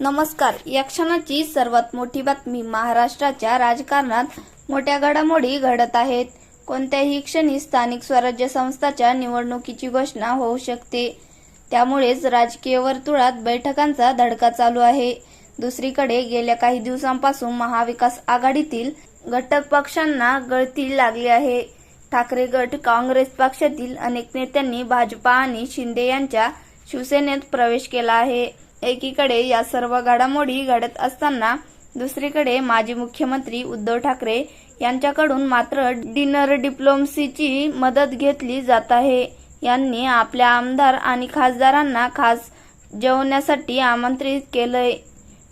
नमस्कार. या क्षणाची सर्वात मोठी बातमी महाराष्ट्राच्या राजकारणात मोठ्या घडामोडी घडत आहेत. कोणत्याही क्षणी स्थानिक स्वराज्य संस्थाच्या निवडणुकीची घोषणा होऊ शकते. त्यामुळेच राजकीय वर्तुळात बैठकांचा धडका चालू आहे. दुसरीकडे गेल्या काही दिवसांपासून महाविकास आघाडीतील घटक पक्षांना गळती लागली आहे. ठाकरे गट काँग्रेस पक्षातील अनेक नेत्यांनी भाजपा आणि शिंदे यांच्या शिवसेनेत प्रवेश केला आहे. एकीकडे या सर्व घडामोडी घडत असताना दुसरीकडे माजी मुख्यमंत्री उद्धव ठाकरे यांच्याकडून मात्र डिनर डिप्लोमसीची मदत घेतली जात आहे. यांनी आपल्या आमदार आणि खासदारांना खास जेवण्यासाठी आमंत्रित केलंय.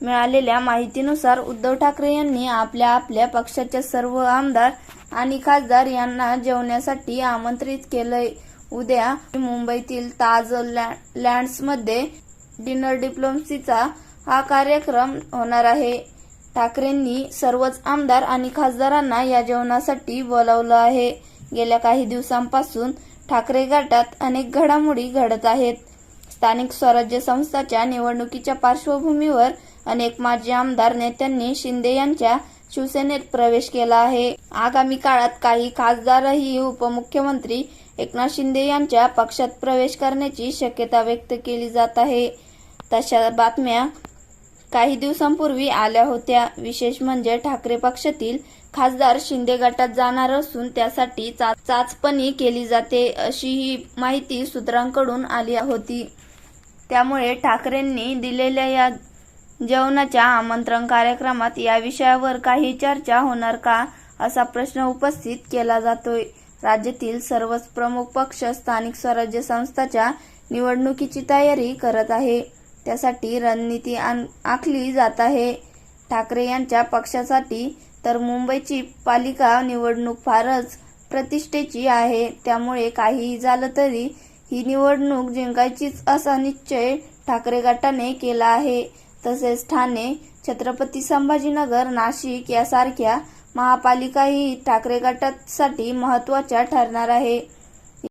मिळालेल्या माहितीनुसार उद्धव ठाकरे यांनी आपल्या आपल्या पक्षाच्या सर्व आमदार आणि खासदार यांना जेवण्यासाठी आमंत्रित केलंय. उद्या मुंबईतील ताज लॅ- लँड्समध्ये डिनर डिप्लोमसीचा हा कार्यक्रम होणार आहे. ठाकरेंनी सर्वच आमदार आणि खासदारांना या जेवणासाठी बोलावलं आहे. गेल्या काही दिवसांपासून ठाकरे गटात अनेक घडामोडी घडत आहेत. स्थानिक स्वराज्य संस्थाच्या निवडणुकीच्या पार्श्वभूमीवर अनेक माजी आमदार नेत्यांनी शिंदे यांच्या शिवसेनेत प्रवेश केला आहे. आगामी काळात काही खासदारही उपमुख्यमंत्री एकनाथ शिंदे यांच्या पक्षात प्रवेश करण्याची शक्यता व्यक्त केली जात आहे. तशा बातम्या काही दिवसांपूर्वी आल्या होत्या. विशेष म्हणजे ठाकरे पक्षातील खासदार शिंदे गटात जाणार असून त्यासाठी चा- चाचपणी केली जाते अशी ही माहिती सूत्रांकडून आली होती. त्यामुळे ठाकरेंनी दिलेल्या या जेवणाच्या आमंत्रण कार्यक्रमात या विषयावर काही चर्चा होणार का असा प्रश्न उपस्थित केला जातोय. राज्यातील सर्वच प्रमुख पक्ष स्थानिक स्वराज्य संस्थाच्या निवडणुकीची तयारी करत आहे. त्यासाठी रणनीती आखली जात आहे. ठाकरे यांच्या पक्षासाठी तर मुंबईची पालिका निवडणूक फारच प्रतिष्ठेची आहे. त्यामुळे काहीही झालं तरी ही निवडणूक जिंकायचीच असा निश्चय ठाकरे गटाने केला आहे. तसेच ठाणे छत्रपती संभाजीनगर नाशिक यासारख्या महापालिकाही ठाकरे गटासाठी महत्त्वाच्या ठरणार आहे.